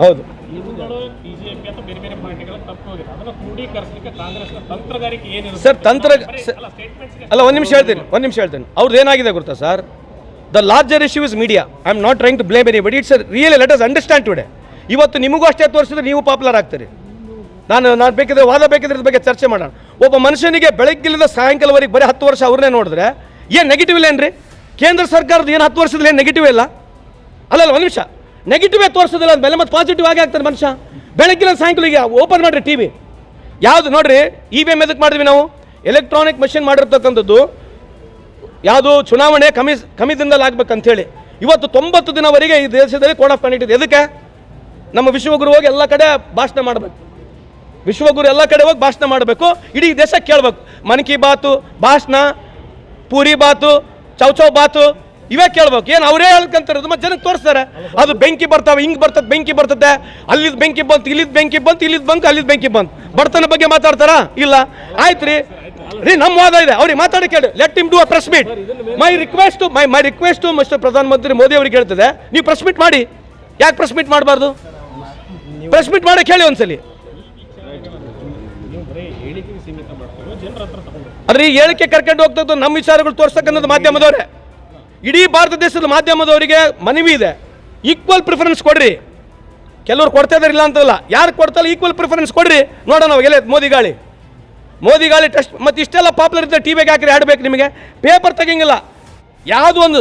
ಹೌದು. ಸರ್ ತಂತ್ರ ಅಲ್ಲ ಒಂದು ನಿಮಿಷ ಹೇಳ್ತೀನಿ ಒಂದು ನಿಮಿಷ ಹೇಳ್ತೀನಿ. ಅವ್ರದ್ದು ಏನಾಗಿದೆ ಗೊತ್ತಾ sir? The larger issue is media I am not trying to blame any but it's really let us understand today ಇವತ್ತು ನಿಮಗೂ ಅಷ್ಟೇ ತೋರಿಸಿದ್ರೆ ನೀವು ಪಾಪ್ಯುಲರ್ ಆಗ್ತೀರಿ. ನಾನು ನಾನು ಬೇಕಿದ್ರೆ ವಾದ ಬೇಕಿದ್ರೆ ಇದ್ರ ಬಗ್ಗೆ ಚರ್ಚೆ ಮಾಡೋಣ. ಒಬ್ಬ ಮನುಷ್ಯನಿಗೆ ಬೆಳಗ್ಗಿಲ್ಲದ ಸಾಯಂಕಾಲವರೆಗೆ ಬರೀ ಹತ್ತು ವರ್ಷ ಅವ್ರನ್ನೇ ನೋಡಿದ್ರೆ ಏನು ನೆಗೆಟಿವ್ ಇಲ್ಲ ರೀ ಕೇಂದ್ರ ಸರ್ಕಾರದ ಏನು ಹತ್ತು ವರ್ಷದಲ್ಲಿ ಏನು ನೆಗೆಟಿವ್ ಇಲ್ಲ? ಅಲ್ಲಲ್ಲ ಒಂದು ನಿಮಿಷ. ನೆಗೆಟಿವೇ ತೋರಿಸೋದಿಲ್ಲ ಅಂದಮೇಲೆ ಮತ್ತೆ ಪಾಸಿಟಿವ್ ಆಗಿ ಆಗ್ತಾನೆ ಮನುಷ್ಯ. ಬೆಳಗ್ಗಿನ ಸಾಯಂಕಾಲ ಈಗ ಓಪನ್ ಮಾಡಿರಿ ಟಿ ವಿ ಯಾವುದು ನೋಡ್ರಿ ಇ ವಿ ಎಂ ಎದಕ್ಕೆ ಮಾಡಿದ್ವಿ ನಾವು? ಎಲೆಕ್ಟ್ರಾನಿಕ್ ಮಷಿನ್ ಮಾಡಿರ್ತಕ್ಕಂಥದ್ದು, ಯಾವುದು ಚುನಾವಣೆ ಕಮಿ ಕಮ್ಮಿ ದಿನದಲ್ಲಿ ಆಗ್ಬೇಕಂತೇಳಿ. ಇವತ್ತು ತೊಂಬತ್ತು ದಿನವರೆಗೆ ಈ ದೇಶದಲ್ಲಿ ಕೋಡ್ ಆಫ್ ಕಂಡಕ್ಟ್ ಇದೆ. ಎದಕ್ಕೆ? ನಮ್ಮ ವಿಶ್ವಗುರು ಹೋಗಿ ಎಲ್ಲ ಕಡೆ ಭಾಷಣ ಮಾಡಬೇಕು. ವಿಶ್ವಗುರು ಎಲ್ಲ ಕಡೆ ಹೋಗಿ ಭಾಷಣ ಮಾಡಬೇಕು. ಇಡೀ ದೇಶ ಕೇಳಬೇಕು. ಮನ್ ಕಿ ಬಾತು, ಭಾಷಣ, ಪೂರಿ ಬಾತು ಚೌಚೌ ಬಾತು ಇವೇ ಕೇಳ್ಬೇಕು, ಏನು ಅವರೇ ಹೇಳ್ಕೊಂತಾರದು ಮತ್ತೆ ಜನಕ್ಕೆ ತೋರಿಸ್ತಾರೆ. ಅದು ಬೆಂಕಿ ಬರ್ತಾವೆ, ಹಿಂಗೆ ಬರ್ತದೆ, ಬೆಂಕಿ ಬರ್ತದೆ. ಅಲ್ಲಿದ್ ಬೆಂಕಿ ಬಂತು, ಇಲ್ಲಿದ್ ಬೆಂಕಿ ಬಂತು, ಇಲ್ಲಿದ್ ಬಂತು ಅಲ್ಲಿದ್ ಬೆಂಕಿ ಬಂತು. ಬಡತನ ಬಗ್ಗೆ ಮಾತಾಡ್ತಾರಾ? ಇಲ್ಲ. ಆಯ್ತು ರೀ ನಮ್ಮ ವಾದ ಇದೆ. ಅವ್ರಿಗೆ ಮಾತಾಡಿ ಕೇಳಿ let him do a press meet my request my my request mister ಪ್ರಧಾನಮಂತ್ರಿ ಮೋದಿ ಅವ್ರಿಗೆ ಹೇಳ್ತದೆ ನೀವು ಪ್ರೆಸ್ ಮೀಟ್ ಮಾಡಿ. ಯಾಕೆ ಪ್ರೆಸ್ ಮೀಟ್ ಮಾಡಬಾರ್ದು? ಪ್ರೆಸ್ ಮೀಟ್ ಮಾಡಕ್ಕೆ ಹೇಳಿ ಒಂದ್ಸಲಿ. ಅದ್ರಿ, ಹೇಳಿಕೆ ಕರ್ಕೊಂಡು ಹೋಗ್ತದ್ದು ನಮ್ಮ ವಿಚಾರಗಳು ತೋರ್ಸಕ್ಕನ್ನೋದು ಮಾಧ್ಯಮದವ್ರೆ. ಇಡೀ ಭಾರತ ದೇಶದ ಮಾಧ್ಯಮದವರಿಗೆ ಮನವಿ ಇದೆ. ಈಕ್ವಲ್ ಪ್ರಿಫರೆನ್ಸ್ ಕೊಡ್ರಿ. ಕೆಲವರು ಕೊಡ್ತಾ ಇಲ್ಲ ಅಂತಲ್ಲ. ಯಾರು ಕೊಡ್ತಲ್ಲ ಈಕ್ವಲ್ ಪ್ರಿಫರೆನ್ಸ್ ಕೊಡ್ರಿ. ನೋಡೋಣ ಎಲ್ಲಿ ಮೋದಿ ಗಾಳಿ. ಮೋದಿ ಗಾಳಿ ಟೆಸ್ಟ್ ಮತ್ತು ಇಷ್ಟೆಲ್ಲ ಪಾಪ್ಯುಲರ್ ಇದ್ದರೆ ಟಿ ವಿಗೆ ಹಾಕಿರಿ, ಆಡ್ಬೇಕು ನಿಮಗೆ. ಪೇಪರ್ ತೆಗಿಂಗಿಲ್ಲ. ಯಾವುದೋ ಒಂದು